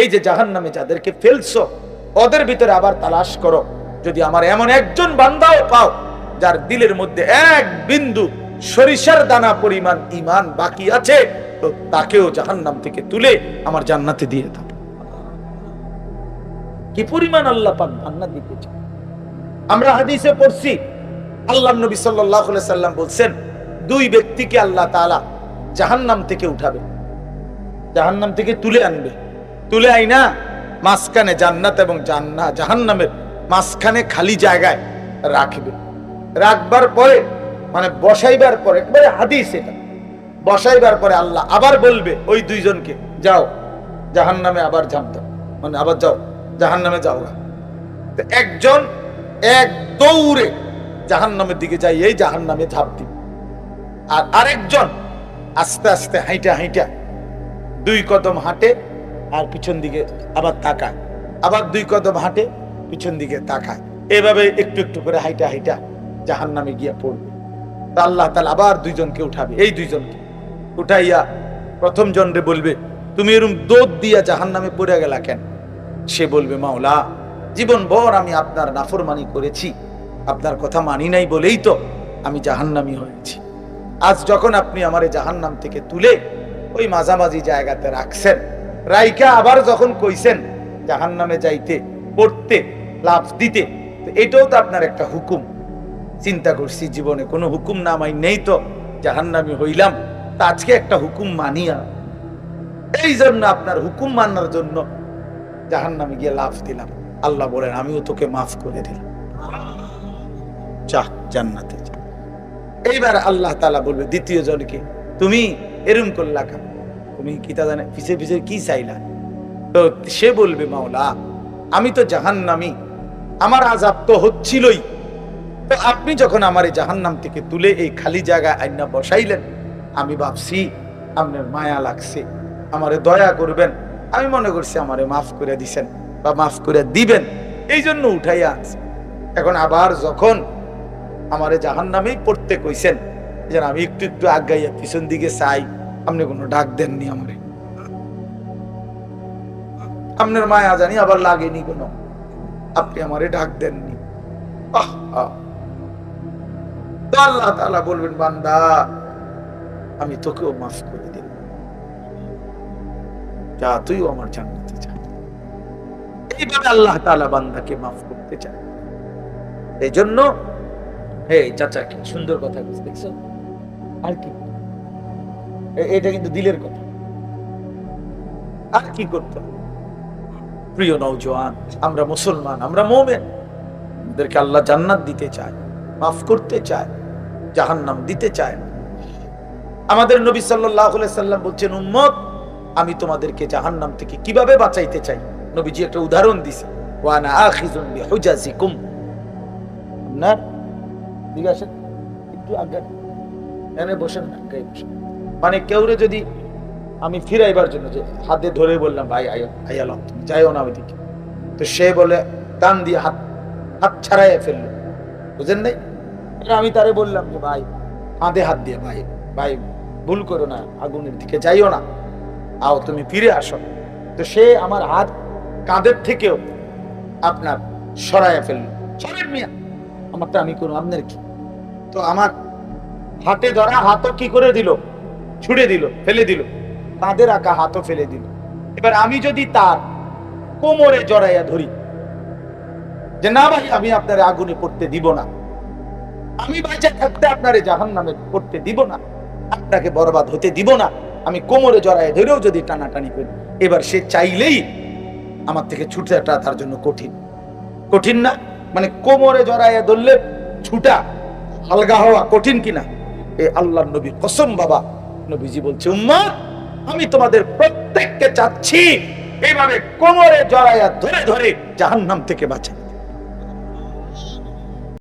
এই যে জাহান নামে যাদেরকে ফেলছো, ওদের ভিতরে আবার তালাশ করো। যদি আমার এমন একজন বান্দাও পাও, যার দিলের মধ্যে এক বিন্দু সরিষার দানা পরিমাণ ইমান বাকি আছে, তো তাকেও জাহান নাম থেকে তুলে আমার জান্নাতে দিয়ে দাও। কি পরিমাণ আল্লাহ পাক জান্নাত দিতে চায়? আমরা হাদিসে পড়ছি, আল্লাহ নবী সাল্লাল্লাহু আলাইহি সাল্লাম বলছেন, দুই ব্যক্তিকে আল্লাহ তাআলা জাহান্নাম থেকে উঠাবে, জাহান্নাম থেকে তুলে আনবে। তুলে আইনা মাঝখানে জান্নাত এবং জান্না জাহান্নামের মাঝখানে খালি জায়গায় রাখবে। রাখবার পরে মানে বসাইবার পরে, একবারে হাদিস এটা। বসাইবার পরে আল্লাহ আবার বলবে, ওই দুইজনকে যাও, জাহান্নামে আবার জানতো মানে আবার যাও, জাহান্নামে যাও তো একজন এক দৌড়ে জাহান্নামের দিকে যাই এই জাহান্নামে ঝাঁপ দিবে। আর আরেকজন আস্তে আস্তে হাইটা হাইটা দুই কদম হাঁটে আর পিছন দিকে আবার তাকায়। আবার দুই কদম হাঁটে, পিছন দিকে তাকায়। এভাবে একটু একটু করে হাইটা হাইটা জাহান নামে গিয়া পড়বে। তা আল্লাহ তালা আবার দুইজনকে উঠাবে, এই দুইজনকে। উঠাইয়া প্রথম জনরে বলবে, তুমি এরম দোদ দিয়া জাহান নামে পড়ে গেলা কেন? সে বলবে, মাওলা জীবন ভর আমি আপনার নাফরমানি করেছি। আপনার কথা মানি নাই বলেই তো আমি জাহান্নামি হয়েছি। আজ যখন আপনি আমারে জাহান্নাম থেকে তুলে ওই মাঝামাঝি জায়গাতে রাখছেন রাইকা আবার যখন কইছেন জাহান্নামে যাইতে, পড়তে লাভ দিতে এটাও তো আপনার একটা হুকুম। চিন্তা করছি জীবনে কোনো হুকুম না মাই নেই তো, জাহান্নামি হইলাম, তা আজকে একটা হুকুম মানিয়া। এই জন্য আপনার হুকুম মানার জন্য জাহান্নামে গিয়ে লাভ দিলাম। আল্লাহ বলেন, আমিও তোকে মাফ করে দিলাম। চাহ, জান্নাতে যা। এইবার আল্লাহ তালা বলবে, দ্বিতীয় জনকে, তুমি এরম করলা কেন? তুমি কি তা জানে? পিছে পিছে কি চাইলা? তো সে বলবে, মাওলা, আমি তো জাহান্নামি। আমার আজাব তো হচ্ছিলই। তো আপনি যখন আমার এই জাহান্নাম থেকে তুলে এই খালি জায়গায় আইনা বসাইলেন, আমি ভাবছি, আপনার মায়া লাগছে। আমারে দয়া করবেন। আমি মনে করছি আমারে মাফ করে দিছেন বা মাফ করে দিবেন। এই জন্য উঠাইয়া আনছি। এখন আবার যখন আমারে জাহান নামেই পড়তে কইছেন, যেন আমি একটু একটু আগাইয়া পিছন দিকে চাই আপনি কোনো ডাক দেননি আমারে। আপনার মায়া জানি আবার লাগেনি কোনো। আপনি আমারে ডাক দেননি। আল্লাহ তাআলা বলবেন বান্দা আমি তোকেও মাফ করে দিলাম। যা তুইও আমার জানতে চাই আল্লাহ তাআলা বান্দাকে মাফ করতে চায়। এই জন্য হে চাচা কি সুন্দর কথা বলছে, দেখছ আর কি? এটা কিন্তু দিলের কথা। আর কি করতে প্রিয় নৌজওয়ান আমরা মুসলমান, আমরা মোমেন। আমাদেরকে আল্লাহ জান্নাত দিতে চায়, মাফ করতে চায়, জাহান্নাম দিতে চায় আমাদের নবী সাল্লাম বলছেন, উম্মত, আমি তোমাদেরকে জাহান্নাম থেকে কীভাবে বাঁচাইতে চাই? নবীজি একটা উদাহরণ দিছে একটু বসেন বসেন। মানে কেউরে যদি আমি ফিরাইবার জন্য যে হাতে ধরে বললাম, ভাই আয়াল তুমি যাইও না ওইদিকে। তো সে বলে টান দিয়ে হাত হাত ছাড়াইয়া ফেলল। বুঝেন নাই? এটা আমি তারে বললাম যে, ভাই কাঁধে হাত দিয়ে, ভাই ভাই, ভুল করো না, আগুনের দিকে যাইও না। আও, তুমি ফিরে আসো। তো সে আমার হাত কাঁধের থেকেও আপনার সরাইয়া ফেলল। সরেন মিয়া, আমারটা আমি করুন আপনার কি? তো আমার হাতে ধরা হাতও কি করে দিল? ছুড়ে দিল ফেলে দিল। কাঁধে রাখা হাতও ফেলে দিল। এবার আমি যদি তার কোমরে জড়াইয়া ধরি যে না ভাই আমি আপনার আগুনে পড়তে দিব না। আমি বাইচা থাকতে আপনারে জাহান নামে পড়তে দিব না। আপনাকে বরবাদ হতে দিব না। আমি কোমরে জড়ায় ধরেও যদি টানাটানি করি এবার সে চাইলেই আমার থেকে ছুটাটা তার জন্য কঠিন। কঠিন না মানে কোমরে জড়াইয়া ধরলে ছুটা হালকা হওয়া কঠিন কিনা? এ আল্লাহ নবী কসম বাবা নবীজি বলছে উম্মত আমি তোমাদের প্রত্যেককে চাচ্ছি এইভাবে কোমরে জড়াইয়া ধরে ধরে জাহান্নাম থেকে বাঁচাই